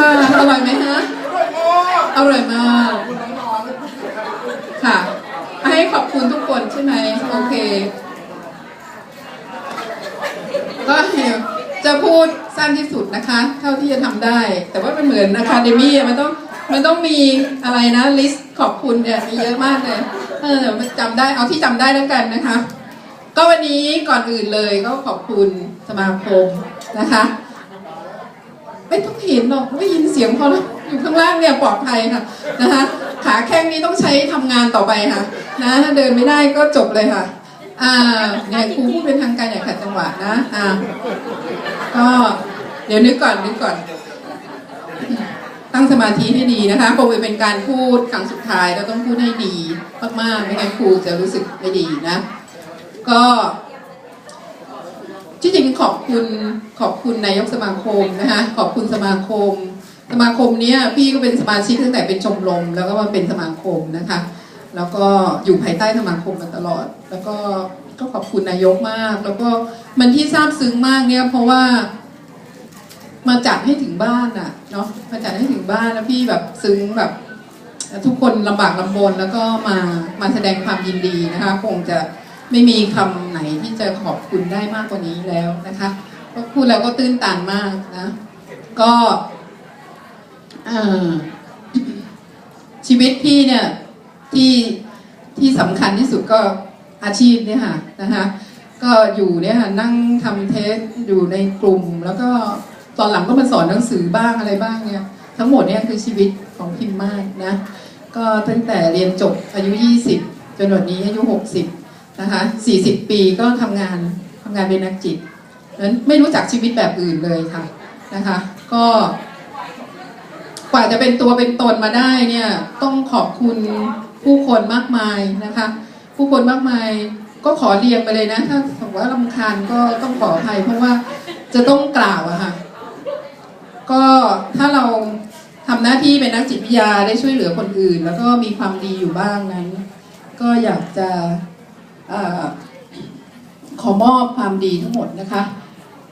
ค่ะ อร่อยไหมฮะ อร่อยมาก ค่ะ ให้ขอบคุณทุกคนใช่ไหม โอเค ก็จะพูดสั้นที่สุดนะคะ เท่าที่จะทำได้ แต่ว่ามันเหมือนอะคาเดมี่มันต้อง มันต้องมีอะไรนะลิสต์ขอบคุณเนี่ยมีเยอะมากเลย เออมันจำได้ เอาที่จำได้แล้วกันนะคะ ก็วันนี้ก่อนอื่นเลยก็ขอบคุณสมาคมนะคะไม่ต้องเห็ นหรอกไม่ยินเสียงพอแล้วอยู่ข้างล่างเนี่ยปลอดภัยค่ะนะคะขาแข้งนี้ต้องใช้ทำงานต่อไปค่ะนะถ้าเดินไม่ได้ก็จบเลยค่ะอ่าเนี่ยครูพูดเป็นทางการอย่างขัดจังหวะนะอ่าก็เดี๋ยวนึกก่อนนึกก่อน ตั้งสมาธิให้ดีนะคะคงจะเป็นการพูดครั้งสุดท้ายเราต้องพูดให้ดีมากๆไม่งั้นครูจะรู้สึกไม่ดีนะ ก็ ที่จริงขอบคุณขอบคุณนายกสมาคมนะคะขอบคุณสมาคม สมาคมเนี้ยพี่ก็เป็นสมาชิกตั้งแต่เป็นชมรมแล้วก็มาเป็นสมาคมนะคะ แล้วก็อยู่ภายใต้สมาคมมาตลอด แล้วก็ก็ขอบคุณนายกมาก แล้วก็มันที่ซาบซึ้งมากเนี่ยเพราะว่ามาจัดให้ถึงบ้านอะเนาะมาจัดให้ถึงบ้านแล้วพี่แบบซึ้งแบบทุกคนลำบากลำบนแล้วก็มามาแสดงความยินดีนะคะ คงจะ ไม่มีคำไหนที่จะขอบคุณได้มากกว่านี้แล้วนะคะพูดแล้วก็ตื้นตันมากนะ ก็ชีวิตพี่เนี่ยที่ที่สำคัญที่สุดก็อาชีพเนี่ยค่ะนะคะก็อยู่เนี่ยค่ะนั่งทำเทสอยู่ในกลุ่ม แล้วก็ตอนหลังก็มาสอนหนังสือบ้างอะไรบ้างเนี่ย ทั้งหมดเนี่ยคือชีวิตของพิมพ์มากนะ ก็ตั้งแต่เรียนจบอายุ 20 จนวันนี้อายุ 60 นะคะ40ปีก็ทำงานทำงานเป็นนักจิตนั้นไม่รู้จักชีวิตแบบอื่นเลยค่ะนะคะ ก็กว่าจะเป็นตัวเป็นตนมาได้เนี่ยต้องขอบคุณผู้คนมากมายนะคะ ผู้คนมากมายก็ขอเรียงไปเลยนะ ถ้าสมมติว่าลำคาญก็ต้องขออภัยเพราะว่าจะต้องกล่าวอะค่ะ ก็ถ้าเราทำหน้าที่เป็นนักจิตวิทยาได้ช่วยเหลือคนอื่น แล้วก็มีความดีอยู่บ้างนั้น ก็อยากจะ ขอมอบความดีทั้งหมดนะคะ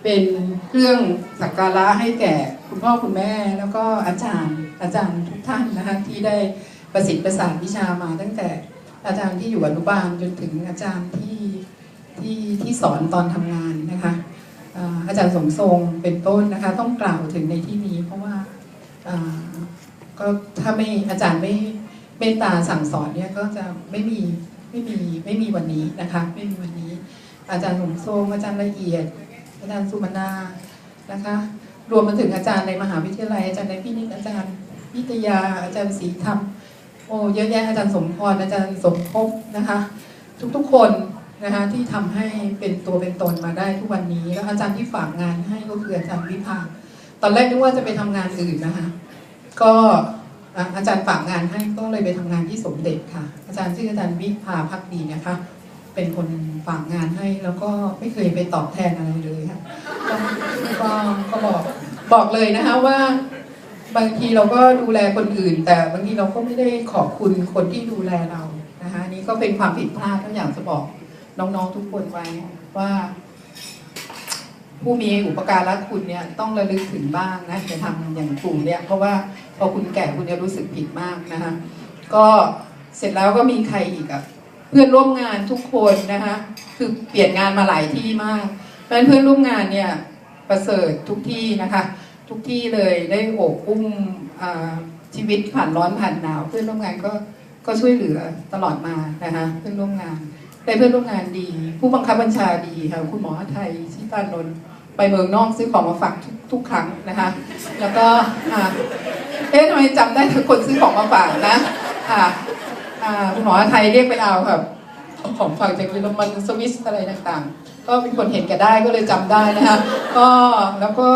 เป็นเครื่องสักการะให้แก่คุณพ่อคุณแม่แล้วก็อาจารย์อาจารย์ทุกท่านนะคะที่ได้ประสิทธิ์ประสานวิชามาตั้งแต่อาจารย์ที่อยู่อนุบาลจนถึงอาจารย์ที่ที่ที่สอนตอนทำงานนะคะอาจารย์สมทรงเป็นต้นนะคะ ต้องกล่าวถึงในที่นี้ เพราะว่าอ่าก็ถ้าไม่อาจารย์ไม่เมตตาสั่งสอนเนี่ยก็จะไม่มี ไม่มีไม่มีวันนี้นะคะไม่มีวันนี้ อาจารย์สมทรงอาจารย์ละเอียด อาจารย์สุมนานะคะ รวมมาถึงอาจารย์ในมหาวิทยาลัยอาจารย์ในพินิจอาจารย์วิทยาอาจารย์ศรีธรรมโอ้เยอะแยะอาจารย์สมพรอาจารย์สมภพนะคะ ทุกๆคนนะคะที่ทำให้เป็นตัวเป็นตนมาได้ทุกวันนี้แล้วอาจารย์ที่ฝากงานให้ก็คืออาจารย์วิภาตอนแรกนึกว่าจะไปทำงานอื่นนะคะ ก็ อาจารย์ฝากงานให้ก็เลยไปทำงานที่สมเด็จค่ะ อาจารย์ชื่ออาจารย์วิภาพักดีนะคะ เป็นคนฝากงานให้แล้วก็ไม่เคยไปตอบแทนอะไรเลยค่ะก็ก็บอกบอกเลยนะคะว่าบางทีเราก็ดูแลคนอื่น แต่บางทีเราก็ไม่ได้ขอบคุณคนที่ดูแลเรานะคะนี่ก็เป็นความผิดพลาดก็อยากจะบอกน้องๆทุกคนไว้ว่า ผู้มีอุปการะคุณเนี่ยต้องระลึกถึงบ้างนะจะทำอย่างกลุ่มเนี่ยเพราะว่าพอคุณแก่คุณจะรู้สึกผิดมากนะคะก็เสร็จแล้วก็มีใครอีกอะเพื่อนร่วมงานทุกคนนะคะคือเปลี่ยนงานมาหลายที่มากเพราะฉะนั้นเพื่อนร่วมงานเนี่ยประเสริฐทุกที่นะคะ ทุกที่เลยได้โอบอุ้มอ่าชีวิตผ่านร้อนผ่านหนาว เพื่อนร่วมงานก็ก็ช่วยเหลือตลอดมานะคะเพื่อนร่วมงาน ได้เพื่อนร่วมงานดี ผู้บังคับบัญชาดีค่ะคุณหมอไทยชิตานนท์ไปเมืองนอกซื้อของมาฝากทุกครั้งนะคะ แล้วก็เอ๊ะทำไมจำได้ทุกคนซื้อของมาฝากนะอ่าอ่าคุณหมอไทยเรียกไปเอาแบบของฝากจากเยอรมันสวิสอะไรต่างๆ ก็เป็นคนเห็นแก่ได้ก็เลยจำได้นะคะก็แล้วก็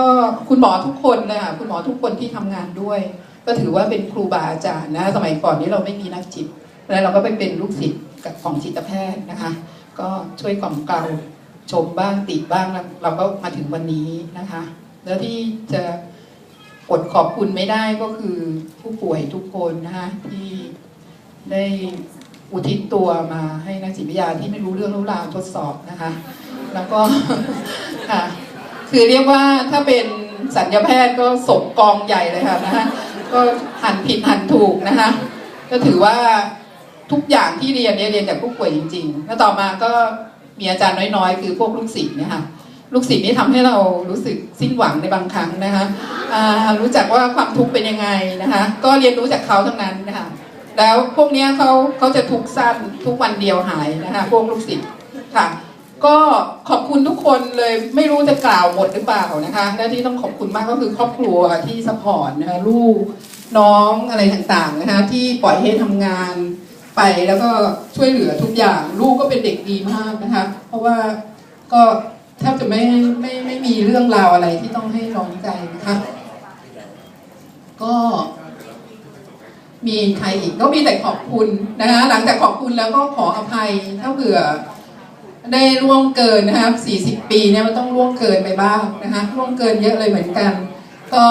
คุณหมอทุกคนนะคะคุณหมอทุกคนที่ทำงานด้วย ก็ถือว่าเป็นครูบาอาจารย์นะ สมัยก่อนนี้เราไม่มีนักจิตแล้วเราก็ไปเป็นลูกศิษย์ กับของจิตแพทย์นะคะ ก็ช่วยกล่อมเกลาชมบ้างติบ้างแล้วเราก็มาถึงวันนี้นะคะ แล้วที่จะอดขอบคุณไม่ได้ก็คือผู้ป่วยทุกคนนะคะที่ได้อุทิศตัวมาให้นักจิตวิทยาที่ไม่รู้เรื่องรู้ราวทดสอบนะคะ แล้วก็ค่ะคือเรียกว่าถ้าเป็นสัญญาแพทย์ก็สมกองใหญ่เลยค่ะนะคะก็หันผิดหันถูกนะคะก็ถือว่า ทุกอย่างที่เรียนเนี่ยเรียนจากผู้ป่วยจริงๆ แล้วต่อมาก็มีอาจารย์น้อยๆ คือพวกลูกศิษย์เนี่ยค่ะลูกศิษย์นี่ทำให้เรารู้สึกสิ้นหวังในบางครั้งนะคะรู้จักว่าความทุกข์เป็นยังไงนะคะ ก็เรียนรู้จากเขาทั้งนั้นนะคะแล้วพวกนี้เขาเขาจะทุกข์สั้นทุกวันเดียวหายนะคะพวกลูกศิษย์ค่ะ ก็ขอบคุณทุกคนเลยไม่รู้จะกล่าวหมดหรือเปล่านะคะและที่ต้องขอบคุณมากก็คือครอบครัวที่สปอร์ตนะคะลูกน้องอะไรต่างๆนะคะที่ปล่อยให้ทำงาน แล้วก็ช่วยเหลือทุกอย่าง ลูกก็เป็นเด็กดีมากนะคะ เพราะว่าก็แทบจะไม่ไม่ไม่มีเรื่องราวอะไรที่ต้องให้ร้องใจนะคะก็มีใครอีกก็มีแต่ขอบคุณนะคะหลังจากขอบคุณแล้วก็ขออภัยถ้าเผื่อได้ล่วงเกินนะครับ40 ปีเนี่ยมันต้องล่วงเกินไปบ้างนะคะล่วงเกินเยอะเลยเหมือนกัน ก็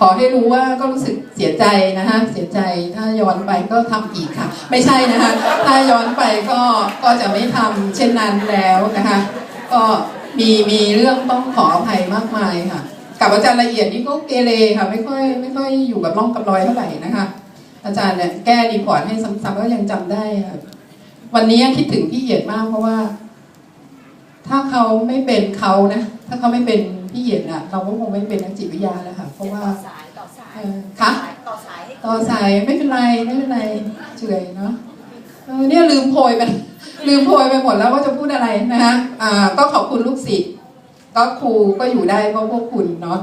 ขอให้รู้ว่าก็รู้สึกเสียใจนะคะเสียใจถ้าย้อนไปก็ทำอีกค่ะ ไม่ใช่นะคะ ถ้าย้อนไปก็ก็จะไม่ทำเช่นนั้นแล้วนะคะ ก็มีมีเรื่องต้องขออภัยมากมายค่ะ กับอาจารย์ละเอียดนี่ก็เกเรค่ะ ไม่ค่อยไม่ค่อยอยู่กับร่องกับรอยเท่าไหร่นะคะ อาจารย์เนี่ยแก้รีพอร์ตให้ซ้ำๆก็ยังจำได้ค่ะวันนี้คิดถึงพี่เอียดมากเพราะว่า ถ้าเขาไม่เป็นเขานะถ้าเขาไม่เป็น พี่เหยียดอะเราก็คงไม่เป็นนักจิตวิทยาแล้วค่ะ เพราะว่าต่อสายต่อสายเออคะต่อสายให้ต่อสายไม่เป็นไรไม่เป็นไรเฉยเนาะเออเนี่ยลืมโพยไปลืมโพยไปหมดแล้วว่าจะพูดอะไรนะคะอ่าก็ขอบคุณลูกศิษย์ก็ครูก็อยู่ได้เพราะพวกคุณเนาะ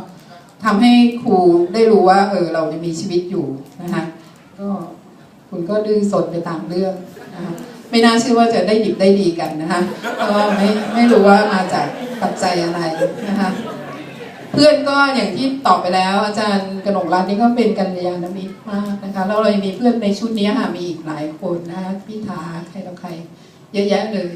ทำให้ครูได้รู้ว่า เออเรายังมีชีวิตอยู่นะคะก็คุณก็ดื้อสดไปตามเรื่องนะคะไม่น่าเชื่อว่าจะได้ดิบได้ดีกันนะคะก็ไม่ไม่รู้ว่ามาจากปัจจัยอะไรนะคะ เพื่อนก็อย่างที่ตอบไปแล้ว อาจารย์กนกรัตน์นี่ก็เป็นกัญยาณมิตรมากนะคะแล้วเรายังมีเพื่อนในชุดนี้ค่ะมีอีกหลายคนนะพี่ทาใครต่อใคร เยอะแยะเลย